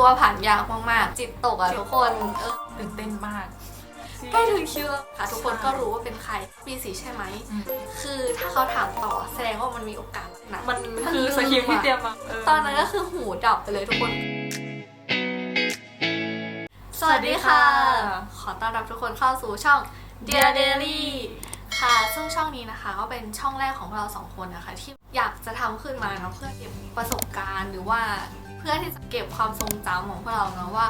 ตัวผ่านยากมากๆ จิตตกอะทุกคนเออตื่นเต้นมาก ใกล้ถึงคิวแล้วค่ะ ทุกคนก็รู้ว่าเป็นใครปีสีใช่ไหม อืม คือถ้าเขาถามต่อแสดงว่ามันมีโอกาสนะมันคือสคริปต์ที่เตรียมมาเตอนนั้นก็คือหูดับไปเลยทุกคน สวัสดีค่ะ ขอต้อนรับทุกคนเข้าสู่ช่อง Dear Daily ค่ะ ซึ่งช่องนี้นะคะก็เป็นช่องแรกของเราสองคนนะคะ ที่อยากจะทำขึ้นมาเนาะเพื่อเก็บประสบการณ์หรือว่าเพื่อที่จะเก็บความทรงจำของพวกเราเนาะว่า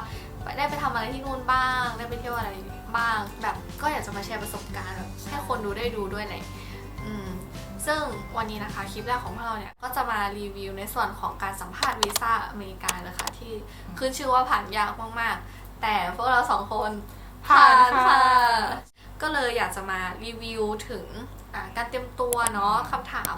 ได้ไปทำอะไรที่นู่นบ้าง ได้ไปเที่ยวอะไรบ้าง แบบก็อยากจะมาแชร์ประสบการณ์แบบให้คนดูได้ดูด้วยเลยอืมซึ่งวันนี้นะคะคลิปแรกของพวกเราเนี่ยก็จะมารีวิวในส่วนของการสัมภาษณ์วีซ่าอเมริกาเลยค่ะที่ขึ้นชื่อว่าผ่านยากมากๆ แต่พวกเราสองคนผ่านค่ะก็เลยอยากจะมารีวิวถึงอ่าการเตรียมตัวเนาะคำถาม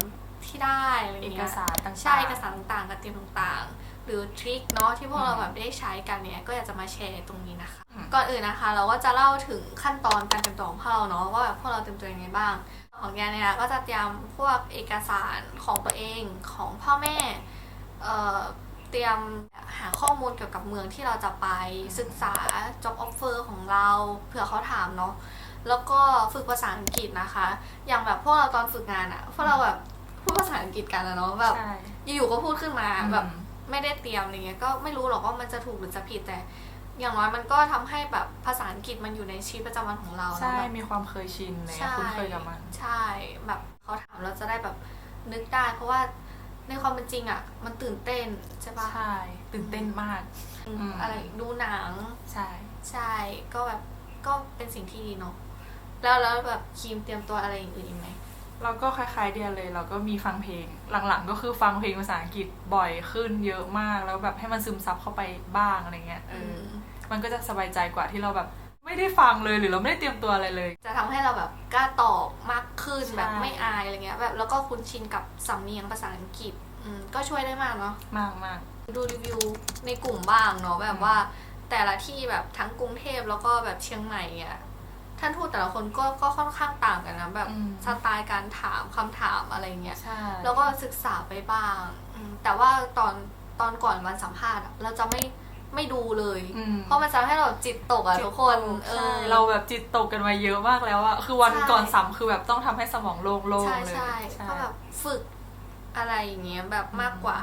ที่ได้อะไรเอเงี้กยสารต่างๆใช่เอกสารต่างๆการเตรียมต่างๆ หรือทริคเนาะที่พวกเราอืมแบบได้ใช้กันเนี่ยก็อยากจะมาแชร์ตรงนี้นะคะอืมก่อนอื่นนะคะ เราก็จะเล่าถึงขั้นตอนการเตรียมตัวของพวกเราเนาะว่าแบบพวกเราเตรียมตัวยังไงบ้าง ของแกเนี่ยก็จะเตรียมพวกเอกสารของตัวเองของพ่อแม่เอ่อเตรียมหาข้อมูลเกี่ยวกับเมืองที่เราจะไปศึกษา job offer ของเราเผื่อเขาถามเนาะแล้วก็ฝึกภาษาอังกฤษนะคะ อย่างแบบพวกเราตอนฝึกงานอะพวกเราแบบพูดภาษาอังกฤษกันอะเนาะแบบใช่อยู่ๆก็พูดขึ้นมาอืมแบบ ไม่ได้เตรียมอะไรเงี้ยก็ไม่รู้หรอกว่ามันจะถูกหรือจะผิดแต่ อย่างน้อยมันก็ทำให้แบบภาษาอังกฤษมันอยู่ในชีวิตประจำวันของเราใช่ แล้วแบบ มีความเคยชินเลยใช่คุ้นเคยกับมัน ใช่แบบเขาถามเราจะได้แบบนึกได้ เพราะว่าในความเป็นจริงอะ มันตื่นเต้นใช่ปะใช่ ตื่นเต้นมาก อืม อะไรดูหนัง ใช่ ใช่ก็แบบก็เป็นสิ่งที่ดีเนาะแล้วแล้วแบบครีมเตรียมตัวอะไรอย่างอื่นอีกไหม เราก็คล้ายๆเดียเลย เราก็มีฟังเพลง หลังๆ ก็คือฟังเพลงภาษาอังกฤษบ่อยขึ้นเยอะมาก แล้วแบบให้มันซึมซับเข้าไปบ้างอะไรเงี้ยเอออมันก็จะสบายใจกว่าที่เราแบบไม่ได้ฟังเลยหรือเราไม่ได้เตรียมตัวอะไรเลย จะทำให้เราแบบกล้าตอบมากขึ้นใช่แบบไม่อายอะไรเงี้ยแบบแล้วก็คุ้นชินกับสำเนียงภาษาอังกฤษอืมก็ช่วยได้มากเนาะมากมากดูรีวิวในกลุ่มบ้างเนาะแบบว่าแต่ละที่แบบทั้งกรุงเทพแล้วก็แบบเชียงใหม่อะ ท่านทูตแต่ละคนก็ก็ค่อนข้างต่างกันนะแบบอืม สไตล์การถามคำถามอะไรเงี้ย ใช่ แล้วก็ศึกษาไปบ้างอืมแต่ว่าตอนตอนก่อนวันสัมภาษณ์อะเราจะไม่ไม่ดูเลย อืม เพราะมันจะทำให้เราจิตตกอะทุกคนเอใช่อเราแบบจิตตกกันมาเยอะมากแล้วอะคือวันใช่ ก่อนสัมคือแบบต้องทำให้สมองโล่งๆใช่เลย ใช่ก็แบบฝึกอะไรอย่างเงี้ยแบบมากกว่า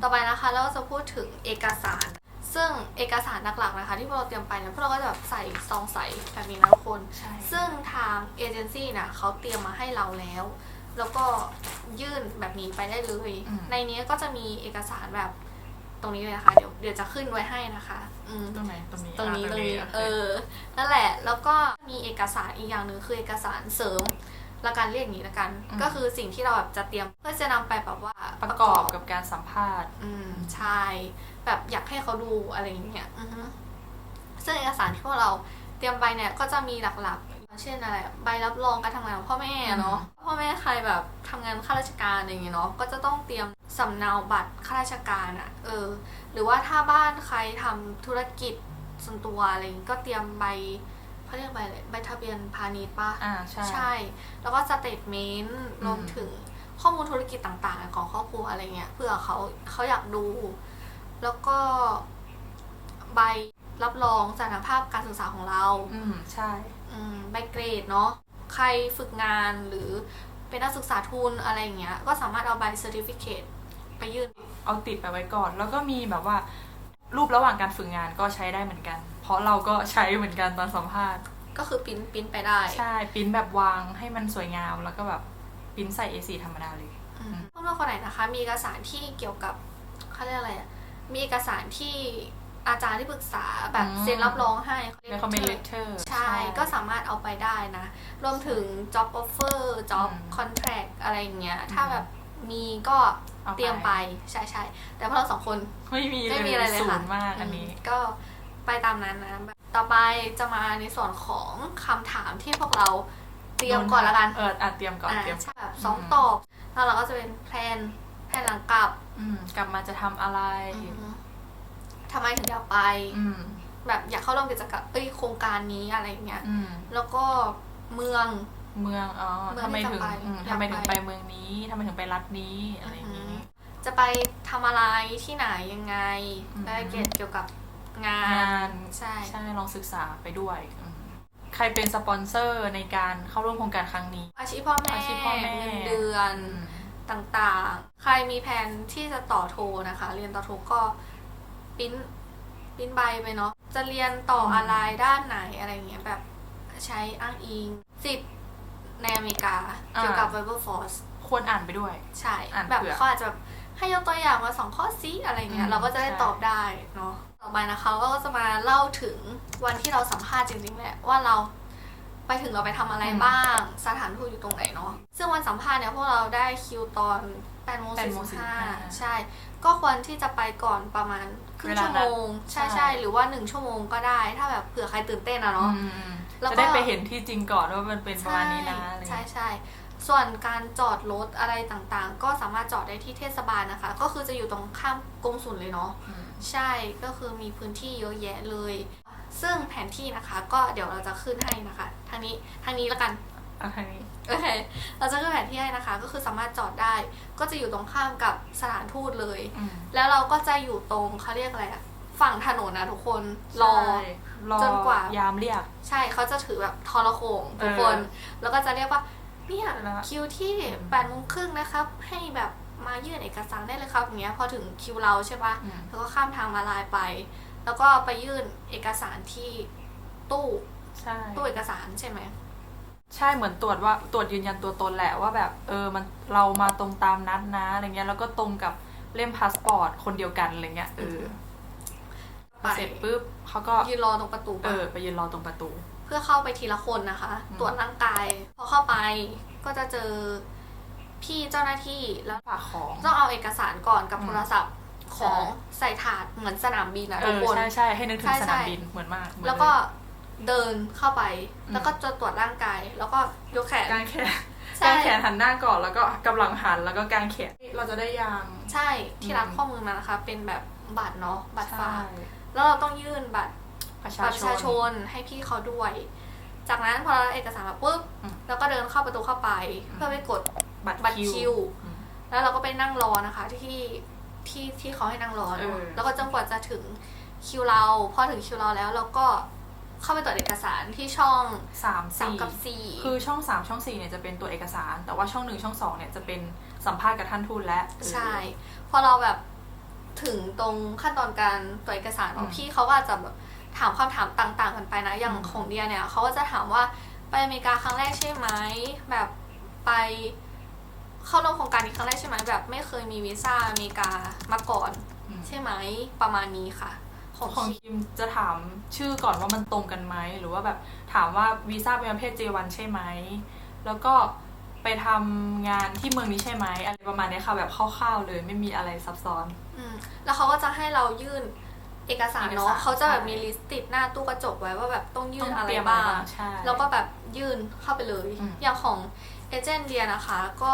ต่อไปนะคะเราก็จะพูดถึงเอกสาร ซึ่งเอกสารหลักๆนะคะที่พวกเราเตรียมไปเนี่ยพวกเราก็จะแบบใส่ซองใสแบบนี้นะทุกคน ใช่ ซึ่งทางเอเจนซี่เนี่ยเขาเตรียมมาให้เราแล้ว แล้วก็ยื่นแบบนี้ไปได้เลยในนี้ก็จะมีเอกสารแบบตรงนี้เลยนะคะ เดี๋ยวเดี๋ยวจะขึ้นไว้ให้นะคะ อืม ตรงไหนตรงนี้ตรงนี้อะตรงนี้โคเออนั่นแหละ แล้วก็มีเอกสารอีกอย่างหนึ่งคือเอกสารเสริมละกันเรียกอย่างนี้ละกันก็คือสิ่งที่เราแบบจะเตรียมเพื่อจะนำไปแบบว่าประกอบกับการสัมภาษณ์ อืมใช่ แบบอยากให้เขาดูอะไรอย่างเงี้ยอือฮึซึ่งเอกสารที่พวกเราเตรียมไปเนี่ยก็จะมีหลักๆ เช่นอะไร ใบรับรองการทำงานของพ่อแม่เนาะ พ่อแม่ใครแบบทำงานข้าราชการอะไรอย่างเงี้ยเนาะ ก็จะต้องเตรียมสำเนาบัตรข้าราชการอะเออ หรือว่าถ้าบ้านใครทำธุรกิจส่วนตัวอะไรอย่างงี้ก็เตรียมใบเขาเรียกใบอะไรใบทะเบียนพาณิชย์ปะอ่าใช่ใช่ แล้วก็สเตทเมนต์อืมรวมถึงข้อมูลธุรกิจต่างๆ ของครอบครัวอะไรเงี้ยเพื่อเขาเขาอยากดู แล้วก็ใบรับรองสถานภาพการศึกษาของเราอืมใช่ อืมใบเกรดเนาะใครฝึกงานหรือเป็นนักศึกษาทุนอะไรอย่างเงี้ย ก็สามารถเอาใบเซอร์ติฟิเคตไปยื่น เอาติดไปไว้ก่อน แล้วก็มีแบบว่า รูประหว่างการฝึกงานก็ใช้ได้เหมือนกัน เพราะเราก็ใช้เหมือนกันตอนสัมภาษณ์ ก็คือปริ้นปริ้นไปได้ใช่ปริ้นแบบวางให้มันสวยงามแล้วก็แบบปริ้นใส่ A4 ธรรมดาเลย อืมเพื่อนๆคนไหนนะคะ มีเอกสารที่เกี่ยวกับเขาเรียกอะไรอะ มีเอกสารที่อาจารย์ที่ปรึกษาแบบอืม เซ็นรับรองให้ recommend letter ใช่ ก็สามารถเอาไปได้นะ รวมถึง job offer job อืม contract อะไรอย่างเงี้ยอืมถ้าแบบมีก็เอาเตรียมไป ใช่ใช่แต่พวกเราสองคน ไม่มีเลยไม่มีอะไรเลยศูค่ะนย์มากอันนี้ มก็ไปตามนั้นนะ ต่อไปจะมาในส่วนของคำถามที่พวกเราเตรียมก่อนละกันเอออะเตรียมก่อน อ่าเตรียมใช่แบบสองอืมตอบ แล้วเราก็จะเป็นแพลนแพลนหลังกลับ อืมกลับมาจะทำอะไร อืม ทำไมถึงอยากไป อืมแบบอยากเข้าร่วมกิจกรรมเอ้ยโครงการนี้อะไรอย่างเงี้ย อืมแล้วก็เมือง เมืองอ๋อเมืองทำไมที่ถึงจะไปอืมอยากทำไมถึงไป ไปเมืองนี้ทำไมถึงไปรัฐนี้อะไรอย่างนี้ จะไปทำอะไรที่ไหนยังไงอืม รายละเอียดเกี่ยวกับงาน งานใช่ ใช่ลองศึกษาไปด้วยอืมใครเป็นสปอนเซอร์ในการเข้าร่วมโครงการครั้งนี้ อาชีพพ่อแม่อาชีพพ่อแม่ เงินเดือนอืมต่างๆ ใครมีแผนที่จะต่อโทนะคะ เรียนต่อโทก็ ปริ้นปริ้นใบไปเนาะจะเรียนต่ออะไรด้านไหนอะไรเงี้ยแบบใช้อ้างอิงสิทธิ์ในอเมริกาเกี่ยวกับ Bible Force ควรอ่านไปด้วย ใช่อ่านแบบเผื่อเขาอาจจะแบบให้ยกตัวอย่างมาสองข้อซิอะไรเงี้อืยมเราก็จะได้ใช่ตอบได้เนาะต่อไปนะคะเราก็จะมาเล่าถึงวันที่เราสัมภาษณ์จริงๆแหละว่าเราไปถึงเราไปทำอะไรบ้าง สถานทูตอยู่ตรงไหนเนาะซึ่งวันสัมภาษณ์เนี่ยพวกเราได้คิวตอน 8โมง8โมง45 ใช่ ก็ควรที่จะไปก่อนประมาณครึ่งเวลาชั่วนัโมดงใช่ใช่ ใช่หรือว่าหนึ่งชั่วโมงก็ได้ ถ้าแบบเผื่อใครตื่นเต้นอะเนาะ อืมแล้วก็ จะได้ไปเห็นที่จริงก่อนว่ามันเป็นประมาณนี้นะอะไรใช่เงี้ยใช่ส่วนการจอดรถอะไรต่างๆ ก็สามารถจอดได้ที่เทศบาลนะคะ ก็คือจะอยู่ตรงข้ามกรมศุลเลยเนาะ อืมใช่ก็คือมีพื้นที่เยอะแยะเลย ซึ่งแผนที่นะคะ ก็เดี๋ยวเราจะขึ้นให้นะคะ ทางนี้ทางนี้แล้วกัน เอาทางนี้ โอเคเราจะขึ้นแผนที่ให้นะคะ ก็คือสามารถจอดได้ ก็จะอยู่ตรงข้ามกับสถานทูตเลย อืมแล้วเราก็จะอยู่ตรงเขาเรียกอะไรอะฝั่งถนนนะทุกคนรอ ใช่รอจนกว่า ยามเรียก ใช่เขาจะถือแบบทรโขงทุกคนเออแล้วก็จะเรียกว่าเนี่ยแล้วคิวที่แปดโมงครึ่งนะครับ ให้แบบมายื่นเอกสารได้เลยครับอย่างเงี้ยพอถึงคิวเราใช่ปะ อืม แล้วก็ข้ามทางมาลายไป แล้วก็ไปยื่นเอกสารที่ตู้ใช่ตู้เอกสารใช่ไหม ใช่เหมือนตรวจว่าตรวจยืนยันตัวตนแหละว่าแบบเออมันเรามาตรงตามนัดนะอะไรเงี้ยแล้วก็ตรงกับเล่มพาสปอร์ตคนเดียวกันอะไรเงี้ยเออไปเสร็จปุ๊บเขาก็ยืนรอตรงประตูเอปะอไปยืนรอตรงประตู เพื่อเข้าไปทีละคนนะคะอืมตรวจร่างกายพอเข้าไปก็จะเจอพี่เจ้าหน้าที่แล้วฝากของต้องเอาเอกสารก่อนกับอืมโทรศัพท์ของใช่ใส่ถาดเหมือนสนามบินนะเอทุกอคนใช่ใช่ให้นึกถึใช่งสใช่นามบินเหมือนมากเหมือนแล้วก็ เยเดินเข้าไปอืมแล้วก็จะตรวจร่างกาย แล้วก็ยกแขนกางแขนใช่กางแขนหันหน้าก่อนแล้วก็กำลังหันแล้วก็กางแขนเราจะได้ยาง ใช่ที่รัดอืมข้อมือมานะคะ เป็นแบบบัตรเนาะบัตรฝากใช่แล้วเราต้องยื่นบัตรประบัตรชาประชชานชนให้พี่เขาด้วย จากนั้นพอเราได้เอกสารมาปุ๊บอืมแล้วก็เดินเข้าประตูเข้าไปอืมเพื่อไปกดบัตรบัตรคิคิววอืมแล้วเราก็ไปนั่งรอนะคะ ที่ที่ที่เขาให้นั่งรอเนอะเออแล้วก็จนกว่าจะถึงคิวเรา พอถึงคิวเราแล้วเราก็ เข้าไปตรวจเอกสารที่ช่องสามสามสี่กับสี่คือช่องสามช่องสี่เนี่ยจะเป็นตัวเอกสาร แต่ว่าช่องหนึ่งช่องสองเนี่ยจะเป็นสัมภาษณ์กับท่านทูตและใช่ พอเราแบบถึงตรงขั้นตอนการตรวจเอกสารของพี่เขาก็อาจจะแบบถามคำถามต่าง ๆ กันไปนะ อย่างของเดียเนี่ยเขาก็จะถามว่าไปอเมริกาครั้งแรกใช่ไหมแบบไปเข้าร่วมโครงการนี้ครั้งแรกใช่ไหมแบบ ไม่เคยมีวีซ่าอเมริกามาก่อนอืมใช่ไหมประมาณนี้ค่ะ ของของคิมคิมจะถามชื่อก่อนว่ามันตรงกันไหมหรือว่าแบบถามว่าวีซ่าเป็นประเภท J1 ใช่ไหมแล้วก็ไปทำงานที่เมืองนี้ใช่ไหมอะไรประมาณเนี้ยค่ะแบบคร่าวๆเลยไม่มีอะไรซับซ้อนอืมแล้วเขาก็จะให้เรายื่นเอกสารเนาะเอกสารเขาจะแบบใช่มีลิสต์ติดหน้าตู้กระจกไว้ว่าแบบต้องยื่ต้อนงอะไรเตรียมบ้างใช่แล้วก็แบบยื่นเข้าไปเลยอืมอย่างของ เอเจนต์เดียนะคะ ก็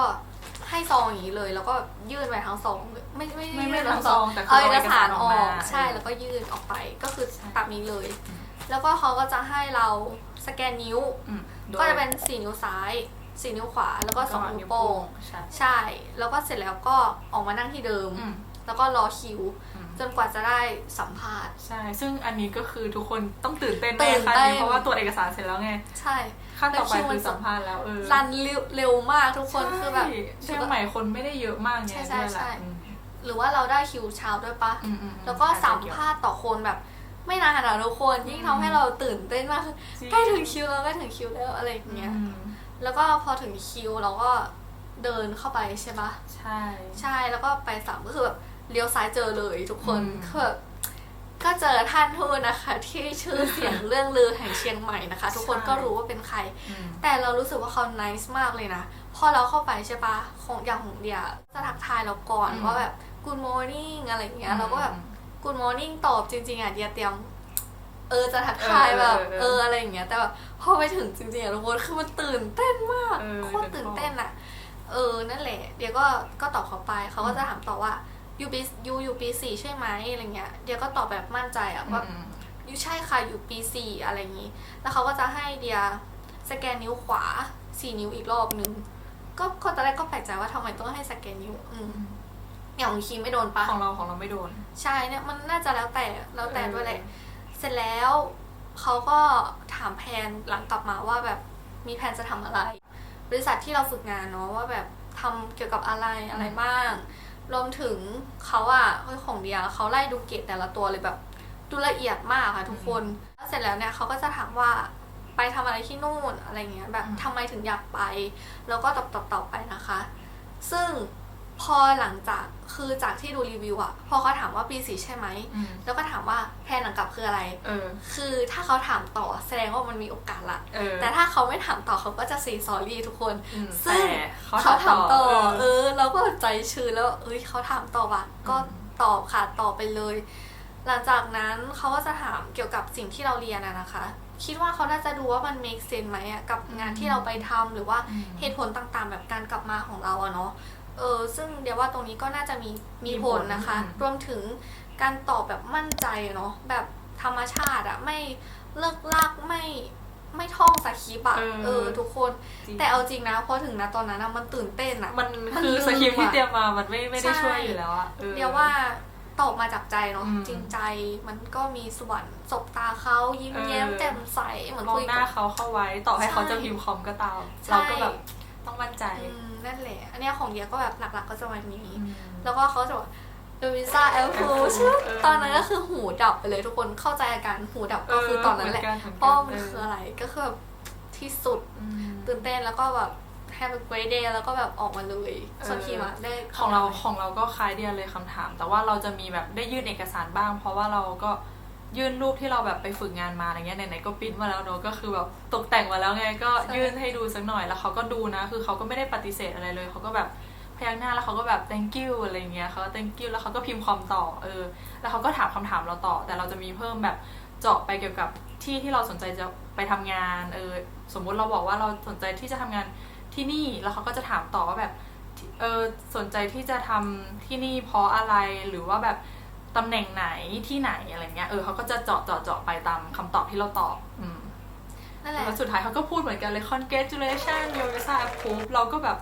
ให้ซองอย่างนี้เลย แล้วก็ยื่นไปทั้งซอง ไม่ไม่ไม่ไม่ยื่นทั้งซองแต่คืเอาอเอกสารออกมาใช่แล้วก็ยื่นออกไปก็คือใช่ตามนี้เลยอืมแล้วก็เขาก็จะให้เราสแกนนิ้วอืมโดยก็จะเป็นสี่นิ้วซ้ายสี่นิ้วขวาแล้วก็สองนิ้วโป้งใช่ใช่แล้วก็เสร็จแล้วก็ออกมานั่งที่เดิมอืม แล้วก็รอคิวอืมจนกว่าจะได้สัมภาษณ์ ใช่ ซึ่งอันนี้ก็คือทุกคนต้องตื่นเต้นตื่แน่นค่ะเต้น เพราะว่าตรวจเอกสารเสร็จแล้วไง ใช่ขั้นต่อไปแล้วคิวมันคือสัมภาษณ์แล้วเออรันเร็วเร็วมากทุกคนคือแบบใช่เชียงใหม่คนไม่ได้เยอะมากไงใช่ใช่ด้วยแหละใช่อืมหรือว่าเราได้คิวเช้าด้วยปะอืมอืมแล้วก็ใช่สัมเกี่ยวภาษณ์ต่อคนแบบไม่นานอะทุกคนยิ่งทำให้เราตื่นเต้นมากคือจริงใกล้ถึงคิวแล้วใกล้ถึงคิวแล้วอะไรอย่างเงี้ยอืมแล้วก็พอถึงคิวเราก็เดินเข้าไปใช่ปะใช่ ใช่แล้วก็ไปสามก็คือแบบ เลี้ยวซ้ายเจอเลยทุกคนอืมคือแบบก็เจอท่านทูตนะคะ ที่ชื่อเสียงเรื่องลือแห่งเชียงใหม่นะคะ ทุกคนก็รู้ว่าเป็นใครอืมแต่เรารู้สึกว่าเขา nice มากเลยนะพอเราเข้าไปใช่ปะของอย่างของเดียจะทักทายเราก่อนอืมว่าแบบ good morning อะไรอย่างเงี้ยเราก็แบบ good morning ตอบจริง ๆอะเดียเตรียมเออจะทักทายแบบเออเออเอออะไรอย่างเงี้ยแต่แบบพอไปถึงจริงๆอะทุกคนคือมันตื่นเต้นมากเออโคตรตื่นเต้นอะเออนั่นแหละ เดียก็ก็ตอบเขาไปเขาก็จะถามต่อว่า ยูปียูอยู่ปีสี่ใช่ไหมอะไรเงี้ยเดียก็ตอบแบบมั่นใจอะว่าอืมยูใช่ค่ะอยู่ปีสี่อะไรอย่างนี้ แล้วเขาก็จะให้เดียสแกนนิ้วขวาสี่นิ้วอีกรอบนึงก็คนตอนแรกก็แปลกใจว่าทำไมต้องให้สแกนนิ้ว อืมอย่างของคิมไม่โดนปะของเราของเราไม่โดน ใช่เนี่ยมันน่าจะแล้วแต่แล้วแต่ด้วยแหละเสร็จแล้วเขาก็ถามแพนหลังกลับมาว่าแบบมีแผนจะทำอะไร บริษัทที่เราฝึกงานเนาะว่าแบบทำเกี่ยวกับอะไรอะไรบ้าง รวมถึงเขาอะเฮ้ยของเดียเขาไล่ดูเกรดแต่ละตัวเลยแบบดูละเอียดมากค่ะทุกคน แล้วเสร็จแล้วเนี่ยเขาก็จะถามว่าไปทำอะไรที่นู่นอะไรเงี้ยแบบอืมทำไมถึงอยากไป แล้วก็ตอบตอบตอบไปนะคะ ซึ่ง พอหลังจากคือจากที่ดูรีวิวอะพอเขาถามว่าปีสี่ใช่ไหม อืมแล้วก็ถามว่าแพนหลังกลับคืออะไร เออ คือถ้าเขาถามต่อแสดงว่ามันมีโอกาสละ เออแต่ถ้าเขาไม่ถามต่อเขาก็จะซีซอรี่ทุกคน อืมซึ่ง แต่เขาถามต่อ เอเออ อ เราก็ใจชื้นแล้ว เอ้ยเขาถามต่อว่ะ ก็อืมตอบค่ะตอบไปเลย หลังจากนั้นเขาก็จะถามเกี่ยวกับสิ่งที่เราเรียนอะนะคะ คิดว่าเขาน่าจะดูว่ามัน make sense ไหมอะกับงานที่เราไปทำหรือว่าอืม เหตุผลต่างๆ แบบการกลับมาของเราอะเนาะ เออซึ่งเดี๋ยวว่าตรงนี้ก็น่าจะมีมีมีผผลลนะคะอืมรวมถึงการตอบแบบมั่นใจอะเนาะแบบธรรมชาติอะไม่เลิกลากไม่ไม่ท่องสคริปต์อะเออเออ ทุกคน จริง แต่เอาจริงนะพอถึงนะตอนนั้นอะมันตื่นเต้นอะ มันมันคือลืมสคริปต์ที่อะเตรียมมามันไม่ไม่ได้ใช่ ช่วยอยู่แล้วอะออเรียกว่าตอบมาจากใจเนาะอืมจริงใจมันก็มีส่วนสบตาเขายิ้มเออ แย้มแจ่มใสเหมือนมองคุยหกัน้าบเขาเข้าไว้ต่อให้ใช่เขาจะพิมพ์คอมก็ตาม ใช่ เราก็แบบ ต้องมั่นใจอืมนั่นแหละ อันเนี้ยของเดียก็แบบหลักๆก็จะวันนี้อืมแล้วก็เขาจะบอกดูวิซ่าแอลฟู Apple ใช่ไหมเออ ตอนนั้นก็คือหูดับไปเลยทุกคนเข้าใจอาการหูดับก็คือตอนนั้นแหละเมืกัมือนเพกันราะมันเคืออะไรก็คือแบบที่สุดอืมตื่นเต้นแล้วก็แบบ have a great day แล้วก็แบบออกมาเลยเออส่วนทีมอะได้ของเราของเราก็คล้ายเดียนเลยคำถาม แต่ว่าเราจะมีแบบได้ยื่นเอกสารบ้าง เพราะว่าเราก็ ยื่นรูปที่เราแบบไปฝึกงานมาอะไรเงี้ยไหนๆก็ปิ้นมาแล้วเนอะก็คือแบบตกแต่งมาแล้วไงก็ยื่นให้ดูสักหน่อยแล้วเขาก็ดูนะ คือเขาก็ไม่ได้ปฏิเสธอะไรเลยเขาก็แบบพยักหน้าแล้วเขาก็แบบ thank you อะไรเงี้ยเขาก็ thank you แล้วเขาก็พิมพ์คอมต่อเออ แล้วเขาก็ถามคำถามเราต่อ แต่เราจะมีเพิ่มแบบเจาะไปเกี่ยวกับที่ที่เราสนใจจะไปทำงานเออสมมุติเราบอกว่าเราสนใจที่จะทำงานที่นี่แล้วเขาก็จะถามต่อว่าแบบเออสนใจที่จะทำที่นี่เพราะอะไรหรือว่าแบบ ตำแหน่งไหนที่ไหนอะไรเงี้ยเออเขาก็จะเจาะเจาะเจาะไปตามคำตอบที่เราตอบ อืมนั่นแหละแล้วสุดท้ายเขาก็พูดเหมือนกันเลย congratulation your visa approved เราก็แบบ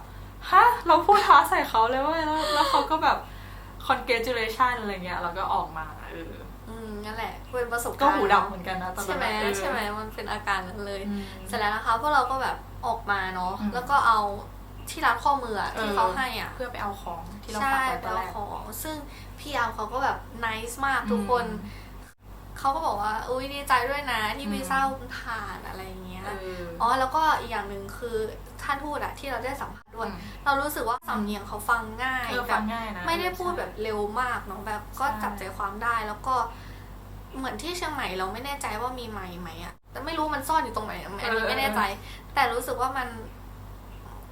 ฮะเราพูดท้าใส่เขาเลยเว่าแล้วแล้วเขาก็แบบ congratulation อะไรเงี้ยเราก็ออกมาเอออืมนั่นแหละเป็นประสบก็การณ์หูดับเหมือนกันนะตอนใช่นั้นไหมเออใช่ไหมมันเป็นอาการนั้นเลยอืมเสร็จแล้วนะคะพวกเราก็แบบออกมาเนาะอืมแล้วก็เอาที่ร้านข้อมืออะที่เขาให้อะเพื่อไปเอาของที่เราใช่ฝากไว้ไปตอนเอาแรกของ ซึ่งพี่อาร์มเขาก็แบบนิสมากทุกคน เขาก็บอกว่าอุ้ยดีใจด้วยนะที่อืมวีซ่าคุณผ่านอะไรอย่างเงี้ยเอออ๋อแล้วก็อีกอย่างหนึ่งคือท่านทูตอะที่เราได้สัมภาษณ์ด้วยอืมเรารู้สึกว่าสำเนียงเขาฟังง่ายเออแบฟับงง่ายนะไม่ได้พูดแบบเร็วมากเนาะแบบก็ใช่จับใจความได้แล้วก็เหมือนที่เชียงใหม่เราไม่แน่ใจว่ามีไหมค์ไหมอะแต่ไม่รู้มันซ่อนอยู่ตรงไหนอันนี้ไม่แน่ใจ แต่รู้สึกว่ามัน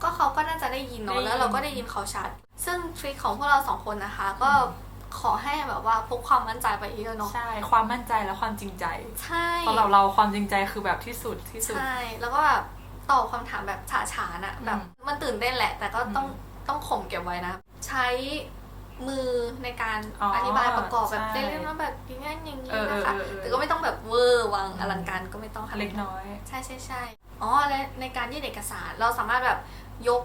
ก็เขาก็น่าจะได้ยินเนาะแล้วเราก็ได้ยินเขาชัด ซึ่งทริคของพวกเราสองคนนะคะ ก็ขอให้แบบว่าพกความมั่นใจไปเยอะเนาะใช่ความมั่นใจและความจริงใจใช่สำหรับเราความจริงใจคือแบบที่สุดที่สุดใช่แล้วก็แบบตอบคำถามแบบฉาฉานอะอืมแบบมันตื่นเต้นแหละ แต่ก็ต้องอืมต้องข่มเก็บไว้นะ ใช้มือในการอ๋ออธิบายประกอบแบบใช่เล่นๆว่าแบบอย่างงี้อย่างนี้เออเออนะคะเออเออแต่ก็ไม่ต้องแบบเวอร์วังอลังการก็ไม่ต้องขนาดเล็กน้อย ใช่ใช่ใช่อ๋อและในการยื่นเอกสารเราสามารถแบบยก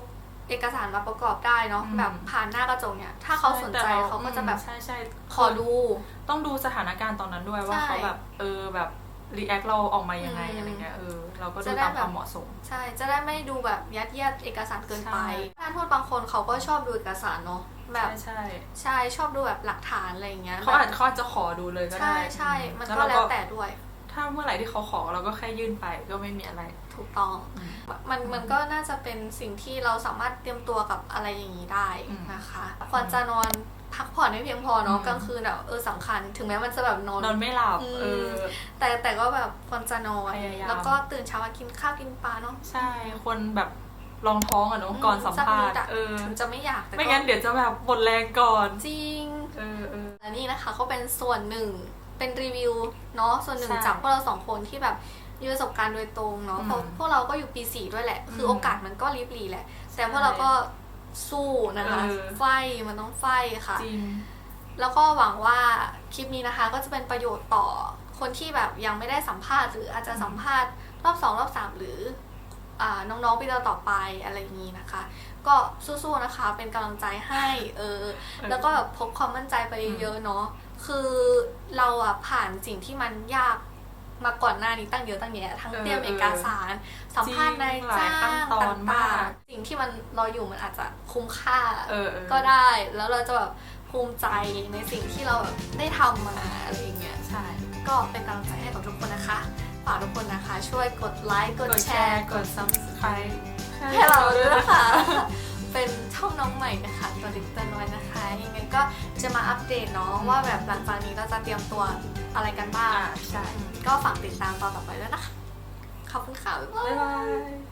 เอกสารมาประกอบได้เนาะอืม แบบผ่านหน้ากระจกเนี่ย ถ้าเขาสนใจแต่รเขาก็จะแบบใช่ใช่ขอดู ต้องดูสถานการณ์ตอนนั้นด้วยว่าใช่เขาแบบเออแบบรีแอคเราออกมายังไงอืมอะไรเงี้ยเออเราก็ดูจะได้ตามแบบความเหมาะสม ใช่จะได้ไม่ดูแบบยัดเยียดเอกสารเกินไปใช่ท่านทูตบางคนเขาก็ชอบดูเอกสารเนาะแบบใช่ใช่ใช่ชอบดูแบบหลักฐานอะไรอย่างเงี้ยเขาอาจเขาอาจจะขอดูเลยก็ได้ใช่ใช่มันแล้วก็เราแล้วแต่ด้วย ถ้าเมื่อไหร่ที่เขาขอเราก็แค่ยื่นไปก็ไม่มีอะไร ถูกต้องอืมมันมันก็น่าจะเป็นสิ่งที่เราสามารถเตรียมตัวกับอะไรอย่างนี้ได้อืมนะคะ ควรจะนอนพักผ่อนให้เพียงพอเนาะอืมกลางคืนแบบเออสำคัญ ถึงแม้มันจะแบบนอนนอนไม่หลับอืมเออแต่แต่ก็แบบควรจะนอนพยายามแล้วก็ตื่นเช้ามากินข้าวกินปลาเนาะใช่คนแบบลองท้องอะเนอะก่อนสัมภาษณ์สักนิดอะเออถึงจะไม่อยากแต่ไม่ก็งั้นเดี๋ยวจะแบบหมดแรงก่อนจริงเออเออและนี่นะคะก็เป็นส่วนหนึ่งเป็นรีวิวเนาะส่วนหนึ่งใช่จากพวกเราสองคนที่แบบ มีประสบการณ์โดยตรงเนาะอืมเพราะพวกเราก็อยู่ปีสี่ด้วยแหละ คืออมโอกาสมันก็ริบหรีแหละ แต่พวกเราก็สู้นะคะเออ ไฟมันต้องไฟค่ะ จริง แล้วก็หวังว่าคลิปนี้นะคะ ก็จะเป็นประโยชน์ต่อคนที่แบบยังไม่ได้สัมภาษณ์หรืออาจจะสัมภาษณ์รอบสองรอบสามหรืออ่าน้องๆปีต่อๆไปอะไรอย่างนี้นะคะ ก็สู้ๆนะคะ เป็นกำลังใจให้เออแล้วก็แบบพกความมั่นใจไปเยอะๆเนาะคือเราอะผ่านสิ่งที่มันยาก มาก่อนหน้านี้ตั้งเยอะตั้งแยะทั้งเออเตรียมเอกสาร สัมภาษณ์นายหลายจ้าขั้นงตอตนมา่ากงๆสิ่งที่มันรออยู่มันอาจจะคุ้มค่าเออเออก็ได้ แล้วเราจะแบบภูมิใจในสิ่งที่เราแบบได้ทำมาอะไรอย่างเงี้ยใช่ก็เป็นกำลังใจให้กับทุกคนนะคะฝากทุกคนนะคะ ช่วยกดไลค์กกดดแชแชร์ร์ กด subscribe ให้เราด้วยนะคะ เป็นช่องน้องใหม่นะคะตัวลิตเติ้ลน้อยนะคะยังไงก็จะมาอัปเดตเนาะว่าแบบหลังจากนี้เราจะเตรียมตัวอะไรกันบ้างอ่าใช่ ก็ฝากติดตามตอนต่อไปด้วยนะคะ ขอบคุณค่ะ บ๊ายบาบ๊ายยบาย